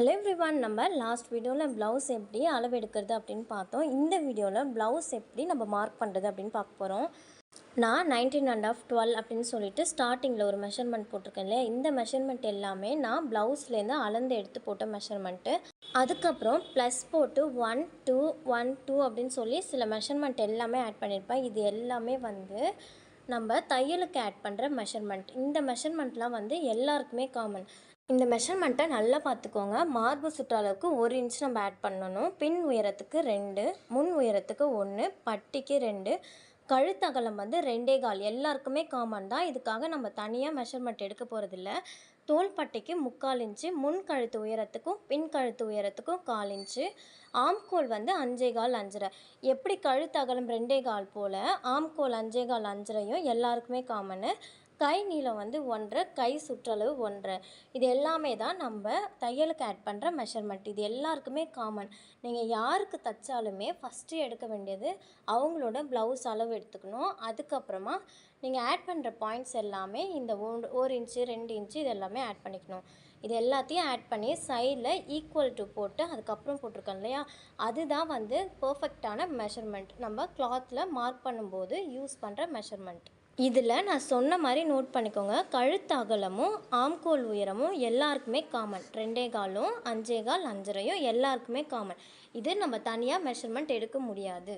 Hello everyone நம்ம last வீடியோவில் blouse எப்படி அளவு எடுக்கிறது அப்படின்னு பார்த்தோம். இந்த வீடியோவில் ப்ளவுஸ் எப்படி நம்ம மார்க் பண்ணுறது அப்படின்னு பார்க்க போகிறோம் நான் நைன்டீன் அண்ட் ஆஃப் டுவெல் அப்படின்னு சொல்லிட்டு ஸ்டார்டிங்கில் ஒரு மெஷர்மெண்ட் போட்டிருக்கேன் இல்லையா? இந்த மெஷர்மெண்ட் எல்லாமே நான் ப்ளவுஸ்லேருந்து அளந்து எடுத்து போட்ட மெஷர்மெண்ட்டு அதுக்கப்புறம் ப்ளஸ் போட்டு ஒன் டூ ஒன் டூ அப்படின்னு சொல்லி சில மெஷர்மெண்ட் எல்லாமே ஆட் பண்ணியிருப்பேன். இது எல்லாமே வந்து நம்ம தையலுக்கு ஆட் பண்ணுற மெஷர்மெண்ட் இந்த மெஷர்மெண்ட்லாம் வந்து எல்லாருக்குமே காமன் இந்த மெஷர்மெண்ட்டை நல்லா பார்த்துக்கோங்க மார்பு சுற்றளவுக்கு ஒரு இன்ச் நம்ம ஆட் பண்ணணும். பின் உயரத்துக்கு ரெண்டு முன் உயரத்துக்கு ஒன்று பட்டிக்கு ரெண்டு. கழுத்தகலம் வந்து ரெண்டே கால். எல்லாருக்குமே காமன் தான். இதுக்காக நம்ம தனியாக மெஷர்மெண்ட் எடுக்க போகிறதில்ல தோள்பட்டைக்கு முக்கால் இன்ச்சு முன் கழுத்து உயரத்துக்கும் பின் கழுத்து உயரத்துக்கும் கால் இன்ச்சு ஆம்கோல் வந்து அஞ்சே கால் அஞ்சரை. எப்படி கழுத்து அகலம் ரெண்டே கால் போல் ஆம்கோல் அஞ்சே கால் அஞ்சரையும் எல்லாருக்குமே காமனு கை நீளம் வந்து ஒன்றரை கை சுற்றளவு ஒன்றரை இது எல்லாமே தான் நம்ம தையலுக்கு ஆட் பண்ணுற மெஷர்மெண்ட் இது எல்லாருக்குமே காமன் நீங்கள் யாருக்கு தைச்சாலுமே ஃபஸ்ட்டு எடுக்க வேண்டியது அவங்களோட ப்ளவுஸ் அளவு எடுத்துக்கணும். அதுக்கப்புறமா நீங்கள் ஆட் பண்ணுற பாயிண்ட்ஸ் எல்லாமே இந்த ஒரு இன்ச்சு ரெண்டு இன்ச்சு இது எல்லாமே ஆட் பண்ணிக்கணும். இது எல்லாத்தையும் ஆட் பண்ணி சைடில் ஈக்குவல் டு போட்டு அதுக்கப்புறம் போட்டிருக்கோம் இல்லையா? அதுதான் வந்து பர்ஃபெக்டான மெஷர்மெண்ட் நம்ம கிளாத்தில் மார்க் பண்ணும்போது யூஸ் பண்ணுற மெஷர்மெண்ட் இதில் நான் சொன்ன மாதிரி நோட் பண்ணிக்கோங்க. கழுத்து அகலமும் ஆம்கோல் உயரமும் எல்லாருக்குமே காமன் ரெண்டே காலும் அஞ்சே கால் அஞ்சரையும் எல்லாருக்குமே காமன் இது நம்ம தனியாக மெஷர்மெண்ட் எடுக்க முடியாது.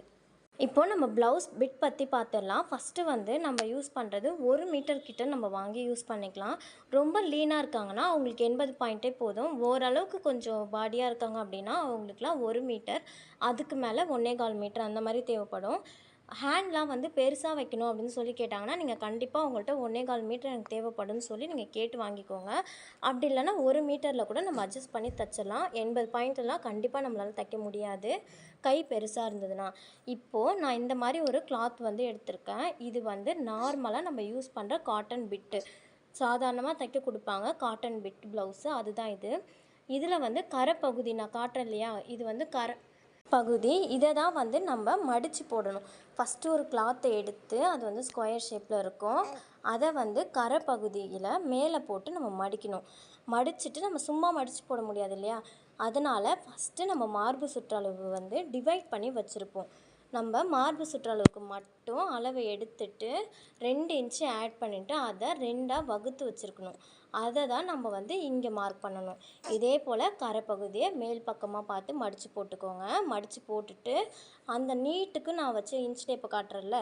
இப்போ நம்ம ப்ளவுஸ் பிட் பற்றி பார்த்துடலாம். ஃபஸ்ட்டு வந்து நம்ம யூஸ் பண்ணுறது ஒரு மீட்டர் கிட்ட நம்ம வாங்கி யூஸ் பண்ணிக்கலாம். ரொம்ப லீனாக இருக்காங்கன்னா அவங்களுக்கு எண்பது பாயிண்ட்டே போதும். ஓரளவுக்கு கொஞ்சம் பாடியாக இருக்காங்க அப்படின்னா அவங்களுக்குலாம் ஒரு மீட்டர் அதுக்கு மேலே ஒன்றே கால் மீட்டர் அந்த மாதிரி தேவைப்படும். ஹேண்ட்லாம் வந்து பெருசாக வைக்கணும் அப்படின்னு சொல்லி கேட்டாங்கன்னா நீங்கள் கண்டிப்பாக உங்கள்கிட்ட ஒன்றே கால் மீட்டர் எனக்கு தேவைப்படும்னு சொல்லி நீங்கள் கேட்டு வாங்கிக்கோங்க. அப்படி இல்லைன்னா ஒரு மீட்டரில் கூட நம்ம அட்ஜஸ்ட் பண்ணி தைச்சிடலாம். எண்பது பாயிண்ட்லாம் கண்டிப்பாக நம்மளால் தைக்க முடியாது. கை பெருசாக இருந்ததுன்னா. இப்போது நான் இந்த மாதிரி ஒரு கிளாத் வந்து எடுத்திருக்கேன். இது வந்து நார்மலாக நம்ம யூஸ் பண்ணுற காட்டன் பிட்டு சாதாரணமாக தைக்க கொடுப்பாங்க. காட்டன் பிட் ப்ளவுஸு அதுதான் இது. இதில் வந்து கரை பகுதி நான் காட்டுறேன் இல்லையா? இது வந்து கரை பகுதி. இதை தான் வந்து நம்ம மடித்து போடணும். ஃபஸ்ட்டு ஒரு கிளாத்தை எடுத்து அது வந்து ஸ்கொயர் ஷேப்பில் இருக்கும். அதை வந்து கரை பகுதியில் மேலே போட்டு நம்ம மடிக்கணும். மடிச்சுட்டு நம்ம சும்மா மடித்து போட முடியாது இல்லையா? அதனால் ஃபஸ்ட்டு நம்ம மார்பு சுற்றளவு வந்து டிவைட் பண்ணி வச்சுருப்போம். நம்ம மார்பு சுற்றளவுக்கு மட்டும் அளவை எடுத்துட்டு ரெண்டு இன்ச்சு ஆட் பண்ணிவிட்டு அதை ரெண்டாக வகுத்து வச்சுருக்கணும். அதை தான் நம்ம வந்து இங்கே மார்க் பண்ணணும். இதே போல் கரைப்பகுதியை மேல் பக்கமாக பார்த்து மடித்து போட்டுக்கோங்க. மடித்து போட்டுட்டு அந்த நீட்டுக்கு நான் வச்சு இன்ச் டேப்பை காட்டுறேன்ல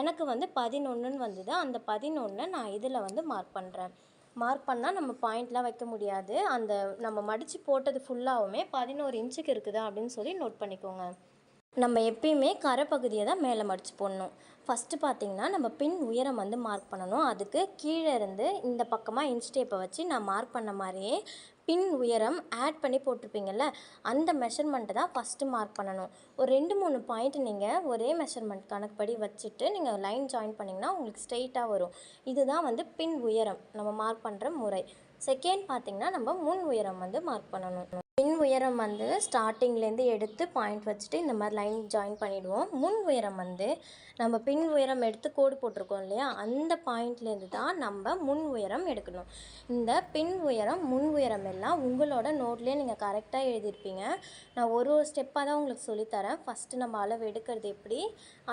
எனக்கு வந்து பதினொன்றுன்னு வந்தது. அந்த பதினொன்றை நான் இதில் வந்து மார்க் பண்ணுறேன் மார்க் பண்ணால் நம்ம பாயிண்ட்லாம் வைக்க முடியாது. அந்த நம்ம மடித்து போட்டது ஃபுல்லாகவுமே பதினோரு இன்ச்சுக்கு இருக்குதா அப்படின்னு சொல்லி நோட் பண்ணிக்கோங்க. நம்ம எப்பயுமே கரை பகுதியை தான் மேலே மடித்து போடணும். ஃபஸ்ட்டு பார்த்திங்கன்னா நம்ம பின் உயரம் வந்து மார்க் பண்ணணும். அதுக்கு கீழே இருந்து இந்த பக்கமாக இன்ஸ்டேப்பை வச்சு நான் மார்க் பண்ண மாதிரியே பின் உயரம் ஆட் பண்ணி போட்டிருப்பீங்கள்ல அந்த மெஷர்மெண்ட்டை தான் ஃபஸ்ட்டு மார்க் பண்ணணும். ஒரு ரெண்டு மூணு பாயிண்ட் நீங்கள் ஒரே மெஷர்மெண்ட் கணக்குப்படி வச்சுட்டு நீங்கள் லைன் ஜாயின் பண்ணிங்கன்னா உங்களுக்கு ஸ்ட்ரெயிட்டாக வரும். இதுதான் வந்து பின் உயரம். நம்ம மார்க் பண்ணுற முறை. செகண்ட் பார்த்திங்கன்னா நம்ம முன் உயரம் வந்து மார்க் பண்ணணும். உயரம் வந்து ஸ்டார்டிங்லேருந்து எடுத்து பாயிண்ட் வச்சுட்டு இந்த மாதிரி லைன் ஜாயின் பண்ணிவிடுவோம் முன் உயரம் வந்து நம்ம பின் உயரம் எடுத்து கோடு போட்டிருக்கோம் இல்லையா? அந்த பாயிண்ட்லேருந்து தான் நம்ம முன் உயரம் எடுக்கணும். இந்த பின் உயரம் முன் உயரம் எல்லாம் உங்களோட நோட்லேயே நீங்கள் கரெக்டாக எழுதியிருப்பீங்க. நான் ஒரு ஒரு ஸ்டெப்பாக தான் உங்களுக்கு சொல்லித்தரேன். ஃபஸ்ட்டு நம்ம அளவு எடுக்கிறது எப்படி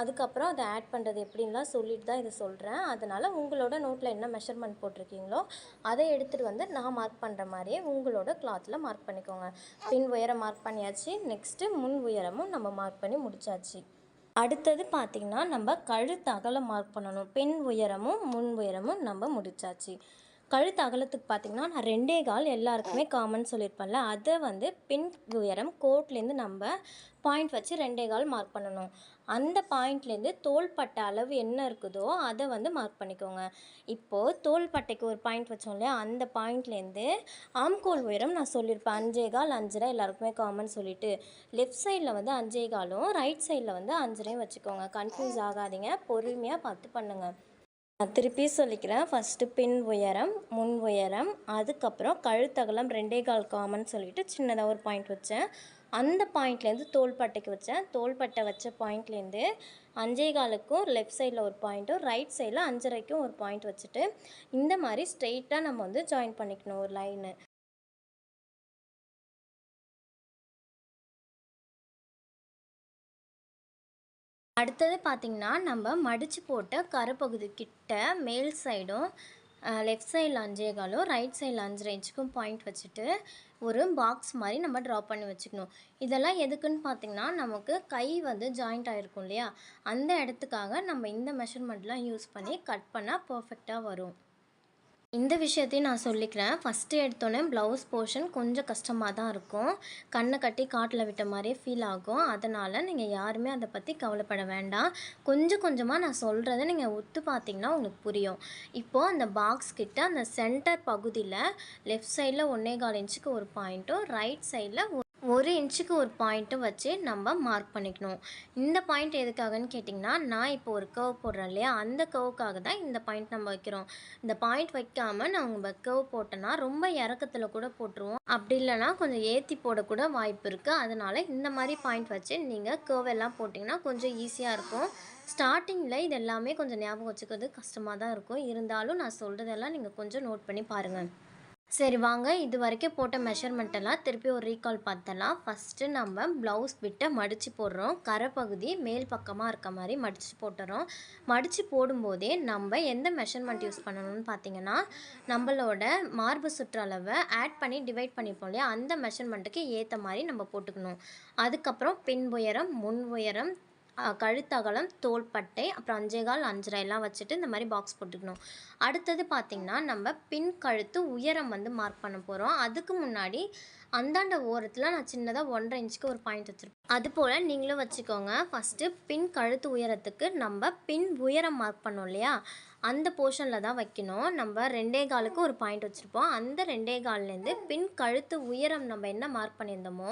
அதுக்கப்புறம் அதை ஆட் பண்ணுறது எப்படின்லாம் சொல்லிட்டு தான் இதை சொல்கிறேன் அதனால் உங்களோட நோட்டில் என்ன மெஷர்மெண்ட் போட்டிருக்கீங்களோ அதை எடுத்துகிட்டு வந்து நான் மார்க் பண்ணுற மாதிரியே உங்களோட கிளாத்தில் மார்க் பண்ணிக்கோங்க. பின் உயரம் மார்க் பண்ணியாச்சு. நெக்ஸ்ட்டு முன் உயரமும் நம்ம மார்க் பண்ணி முடிச்சாச்சு. அடுத்தது பார்த்திங்கன்னா நம்ம கழுத்து அகலம் மார்க் பண்ணணும். பின் உயரமும் முன் உயரமும் நம்ம முடிச்சாச்சு. கழுத்து அகலத்துக்கு பார்த்திங்கன்னா நான் ரெண்டே கால் எல்லாருக்குமே காமன் சொல்லியிருப்பேன்ல. அதை வந்து பின் உயரம் கோட்லேருந்து நம்ம பாயிண்ட் வச்சு ரெண்டே கால் மார்க் பண்ணணும். அந்த பாயிண்ட்லேருந்து தோள்பட்டை அளவு என்ன இருக்குதோ அதை வந்து மார்க் பண்ணிக்கோங்க. இப்போது தோள்பட்டைக்கு ஒரு பாயிண்ட் வச்சோம் இல்லையா அந்த பாயிண்ட்லேருந்து ஆம்கோல் உயரம் நான் சொல்லியிருப்பேன். அஞ்சே கால் அஞ்சரை எல்லாருக்குமே காமன் சொல்லிட்டு. லெஃப்ட் சைடில் வந்து அஞ்சே காலும் ரைட் சைடில் வந்து அஞ்சரையும் வச்சுக்கோங்க. கன்ஃபியூஸ் ஆகாதீங்க பொறுமையாக பார்த்து பண்ணுங்கள் நான் திருப்பி சொல்லிக்கிறேன். ஃபஸ்ட்டு பின் உயரம் முன் உயரம் அதுக்கப்புறம் கழுத்தகலம் ரெண்டே கால் காமன் சொல்லிட்டு சின்னதாக ஒரு பாயிண்ட் வச்சேன். அந்த பாயிண்ட்லேருந்து தோள்பட்டைக்கு வச்சேன். தோள்பட்டை வச்ச பாயிண்ட்லேருந்து அஞ்சே காலுக்கும் லெஃப்ட் சைடில் ஒரு பாயிண்ட்டும் ரைட் சைடில் அஞ்சரைக்கும் ஒரு பாயிண்ட் வச்சுட்டு இந்த மாதிரி ஸ்ட்ரெயிட்டாக நம்ம வந்து ஜாயின் பண்ணிக்கணும் ஒரு லைனு அடுத்தது பார்த்திங்கன்னா நம்ம மடித்து போட்ட கரைப்பகுதி கிட்ட மேல் சைடும் லெஃப்ட் சைடில் அஞ்சேகாலும் ரைட் சைடில் அஞ்சு ரேஞ்சுக்கும் பாயிண்ட் வச்சுட்டு ஒரு பாக்ஸ் மாதிரி நம்ம ட்ரா பண்ணி வச்சுக்கணும். இதெல்லாம் எதுக்குன்னு பார்த்தீங்கன்னா நமக்கு கை வந்து ஜாயிண்ட் ஆகிருக்கும் இல்லையா? அந்த இடத்துக்காக நம்ம இந்த மெஷர்மெண்ட்லாம் யூஸ் பண்ணி கட் பண்ணால் பர்ஃபெக்டாக வரும். இந்த விஷயத்தையும் நான் சொல்லிக்கிறேன். ஃபஸ்ட்டு எடுத்தோன்னே ப்ளவுஸ் போர்ஷன் கொஞ்சம் கஷ்டமாக தான் இருக்கும். கண்ணை கட்டி காட்டில் விட்ட மாதிரியே ஃபீல் ஆகும். அதனால் நீங்கள் யாருமே அதை பற்றி கவலைப்பட வேண்டாம். கொஞ்சம் கொஞ்சமாக நான் சொல்கிறத நீங்கள் ஒத்து பார்த்தீங்கன்னா உங்களுக்கு புரியும். இப்போது அந்த பாக்ஸ் கிட்ட அந்த சென்டர் பகுதியில் லெஃப்ட் சைடில் ஒன்றே கால் இன்ச்சுக்கு ஒரு பாயிண்ட்டும் ரைட் சைடில் ஒரு இன்ச்சுக்கு ஒரு பாயிண்ட்டும் வச்சு நம்ம மார்க் பண்ணிக்கணும். இந்த பாயிண்ட் எதுக்காகன்னு கேட்டிங்கன்னா நான் இப்போ ஒரு கர்வ் போடுறேன் இல்லையா? அந்த கர்வுக்காக தான் இந்த பாயிண்ட் நம்ம வைக்கிறோம். இந்த பாயிண்ட் வைக்காமல் நம்ம கர்வ் போட்டோன்னா ரொம்ப இறக்கத்தில் கூட போட்டுருவோம். அப்படி இல்லைனா கொஞ்சம் ஏற்றி போடக்கூட வாய்ப்பு இருக்குது அதனால் இந்த மாதிரி பாயிண்ட் வச்சு நீங்கள் கர்வ் எல்லாம் போட்டிங்கன்னா கொஞ்சம் ஈஸியாக இருக்கும். ஸ்டார்டிங்கில் இது எல்லாமே கொஞ்சம் ஞாபகம் வச்சுக்கிறது கஷ்டமாக தான் இருக்கும். இருந்தாலும் நான் சொல்கிறதெல்லாம் நீங்கள் கொஞ்சம் நோட் பண்ணி பாருங்கள் சரி வாங்க. இது வரைக்கும் போட்ட மெஷர்மெண்ட்டெல்லாம் திருப்பி ஒரு ரீகால் பார்த்தலாம் ஃபஸ்ட்டு நம்ம ப்ளவுஸ் விட்ட மடித்து போடுறோம். கரை பகுதி மேல் பக்கமாக இருக்க மாதிரி மடித்து போட்டுறோம். மடித்து போடும்போதே நம்ம எந்த மெஷர்மெண்ட் யூஸ் பண்ணணும்னு பார்த்தீங்கன்னா நம்மளோட மார்பு சுற்றளவை ஆட் பண்ணி டிவைட் பண்ணிப்போம் இல்லையா? அந்த மெஷர்மெண்ட்டுக்கு ஏற்ற மாதிரி நம்ம போட்டுக்கணும். அதுக்கப்புறம் பின் உயரம் முன் உயரம் கழுத்தகலம் தோள்பட்டை அப்புறம் அஞ்சேகால் அஞ்சரை எல்லாம் வச்சுட்டு இந்த மாதிரி பாக்ஸ் போட்டுக்கணும். அடுத்தது பார்த்திங்கன்னா நம்ம பின் கழுத்து உயரம் வந்து மார்க் பண்ண போகிறோம் அதுக்கு முன்னாடி அந்தாண்ட ஓரத்தில் நான் சின்னதாக ஒன்றரை இன்ச்சுக்கு ஒரு பாயிண்ட் வச்சுருப்பேன். அது போல் நீங்களும் வச்சுக்கோங்க. ஃபஸ்ட்டு பின் கழுத்து உயரத்துக்கு நம்ம பின் உயரம் மார்க் பண்ணோம் இல்லையா? அந்த போர்ஷனில் தான் வைக்கணும். நம்ம ரெண்டே காலுக்கு ஒரு பாயிண்ட் வச்சுருப்போம். அந்த ரெண்டே கால்லேருந்து பின் கழுத்து உயரம் நம்ம என்ன மார்க் பண்ணியிருந்தோமோ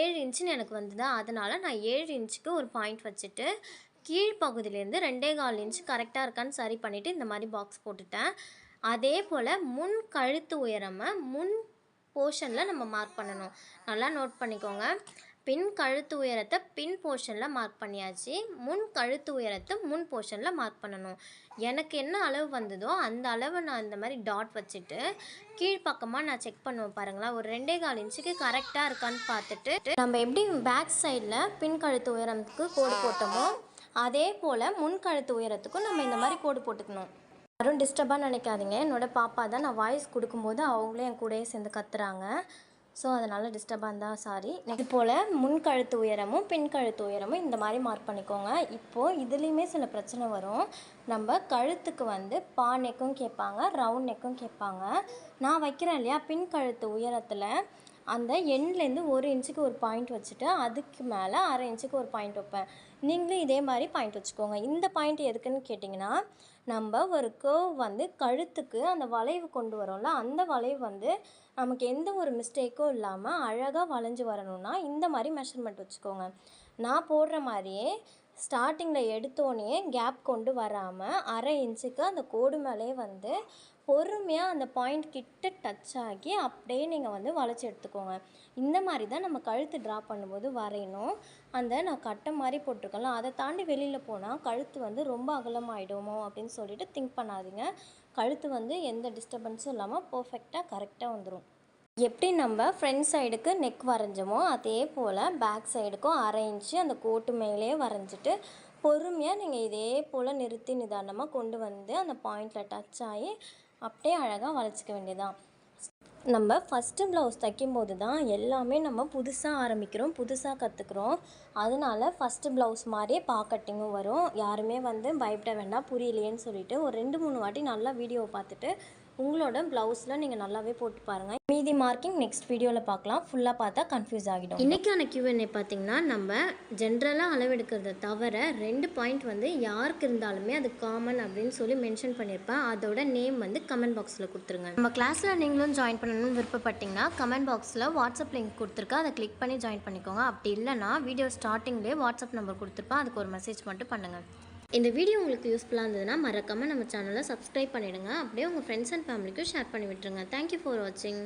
ஏழு இன்ச்சுன்னு எனக்கு வந்ததா. அதனால் நான் ஏழு இன்ச்சுக்கு ஒரு பாயிண்ட் வச்சுட்டு கீழ்ப்பகுதியிலேருந்து ரெண்டே கால் இன்ச்சு கரெக்டாக இருக்கான்னு சரி பண்ணிவிட்டு இந்த மாதிரி பாக்ஸ் போட்டுட்டேன். அதே போல் முன் கழுத்து உயரமாக முன் போர்ஷனில் நம்ம மார்க் பண்ணணும். நல்லா நோட் பண்ணிக்கோங்க. பின் கழுத்து உயரத்தை பின் போர்ஷனில் மார்க் பண்ணியாச்சு. முன் கழுத்து உயரத்தை முன் போர்ஷனில் மார்க் பண்ணணும். எனக்கு என்ன அளவு வந்ததோ அந்த அளவை நான் இந்த மாதிரி டாட் வச்சுட்டு கீழ்ப்பக்கமாக நான் செக் பண்ணுவேன் பாருங்களேன். ஒரு ரெண்டே கால் இன்ச்சுக்கு கரெக்டாக இருக்கான்னு பார்த்துட்டு நம்ம எப்படி பேக் சைடில் பின் கழுத்து உயரத்துக்கு கோடு போட்டோமோ அதே போல் முன் கழுத்து உயரத்துக்கும் நம்ம இந்த மாதிரி கோடு போட்டுக்கணும். யாரும் டிஸ்டர்பாக நினைக்காதீங்க. என்னோடய பாப்பா தான் நான் வாய்ஸ் கொடுக்கும்போது அவங்களே என் கூடயே சேர்ந்து கத்துறாங்க. ஸோ அதனால் டிஸ்டர்பாக இருந்தால் சாரி இது போல் முன் கழுத்து உயரமும் பின் கழுத்து உயரமும் இந்த மாதிரி மார்க் பண்ணிக்கோங்க. இப்போது இதுலேயுமே சில பிரச்சனை வரும். நம்ம கழுத்துக்கு வந்து பா நெக்கும் கேட்பாங்க ரவுண்ட் நெக்கும் கேட்பாங்க. நான் வைக்கிறேன் இல்லையா? பின் கழுத்து உயரத்தில் அந்த எண்ட்லேருந்து ஒரு இன்ச்சுக்கு ஒரு பாயிண்ட் வச்சுட்டு அதுக்கு மேலே அரை இன்ச்சுக்கு ஒரு பாயிண்ட் வைப்பேன். நீங்களும் இதே மாதிரி பாயிண்ட் வச்சுக்கோங்க. இந்த பாயிண்ட் எதுக்குன்னு கேட்டிங்கன்னா நம்ம ஒரு கேர்வ் வந்து கழுத்துக்கு அந்த வளைவு கொண்டு வரோம்ல அந்த வளைவு வந்து நமக்கு எந்த ஒரு மிஸ்டேக்கும் இல்லாமல் அழகாக வளைஞ்சு வரணும்னா இந்த மாதிரி மெஷர்மெண்ட் வச்சுக்கோங்க. நான் போடுற மாதிரியே ஸ்டார்டிங்கில் எடுத்தோடனே கேப் கொண்டு வராமல் அரை இன்ச்சுக்கு அந்த கோடு மேலே வந்து பொறுமையாக அந்த பாயிண்ட் கிட்ட டச் ஆகி அப்படியே நீங்கள் வந்து வளைச்சி எடுத்துக்கோங்க. இந்த மாதிரி தான் நம்ம கழுத்து ட்ரா பண்ணும்போது வரையணும். அந்த நான் கட்டை மாதிரி போட்டிருக்கேன்ல அதை தாண்டி வெளியில் போனால் கழுத்து வந்து ரொம்ப அகலமாயிடுமோ அப்படின்னு சொல்லிட்டு திங்க் பண்ணாதீங்க. கழுத்து வந்து எந்த டிஸ்டர்பன்ஸும் இல்லாமல் பர்ஃபெக்டாக கரெக்டாக வந்துடும் எப்படி நம்ம ஃப்ரண்ட் சைடுக்கு நெக் வரைஞ்சோமோ அதே போல் பேக் சைடுக்கும் அரை அந்த கோட்டு மேலே வரைஞ்சிட்டு பொறுமையாக நீங்கள் இதே போல் நிறுத்தி நிதானமாக கொண்டு வந்து அந்த பாயிண்டில் டச் ஆகி அப்படியே அழகாக வளைச்சிக்க வேண்டியதான் நம்ம ஃபஸ்ட்டு ப்ளவுஸ் தைக்கும்போது தான் எல்லாமே நம்ம புதுசாக ஆரம்பிக்கிறோம் புதுசாக கற்றுக்குறோம் அதனால ஃபஸ்ட்டு ப்ளவுஸ் மாதிரியே பாக்கட்டிங்கும் வரும். யாருமே வந்து பயப்பட வேண்டாம் புரியலையேன்னு சொல்லிட்டு ஒரு ரெண்டு மூணு வாட்டி நல்லா வீடியோவை பார்த்துட்டு உங்களோட ப்ளவுஸில் நீங்கள் நல்லாவே போட்டு பாருங்கள் மீதி மார்க்கிங் நெக்ஸ்ட் வீடியோவில் பார்க்கலாம். ஃபுல்லாக பார்த்தா கன்ஃபியூஸ் ஆகிடும். இன்றைக்கான கியூஎன்ஏ பார்த்திங்கன்னா நம்ம ஜென்ரலாக அளவெடுக்கிறத தவிர ரெண்டு பாயிண்ட் வந்து யாருக்கு இருந்தாலுமே அது காமன் அப்படின்னு சொல்லி மென்ஷன் பண்ணியிருப்பேன். அதோட நேம் வந்து கமெண்ட் பாக்ஸில் கொடுத்துருங்க. நம்ம கிளாஸில் நீங்களும் ஜாயின் பண்ணணும்னு விருப்பப்பட்டிங்கன்னா கமெண்ட் பாக்ஸில் வாட்ஸ்அப் லிங்க் கொடுத்துருக்கா அதை கிளிக் பண்ணி ஜாயின் பண்ணிக்கோங்க. அப்படி இல்லைனா வீடியோ ஸ்டார்டிங்லேயே வாட்ஸ்அப் நம்பர் கொடுத்துருப்பேன். அதுக்கு ஒரு மெசேஜ் மட்டும் பண்ணுங்கள் இந்த வீடியோ உங்களுக்கு யூஸ்ஃபுல்லாக இருந்ததுன்னா மறக்காமல் நம்ம சேனலை சப்ஸ்கிரைப் பண்ணிவிடுங்க அப்படியே உங்கள் ஃப்ரெண்ட்ஸ் அண்ட் ஃபேமிலிக்கும் ஷேர் பண்ணி விட்டுருங்க. தேங்க்யூ ஃபார் வாட்சிங்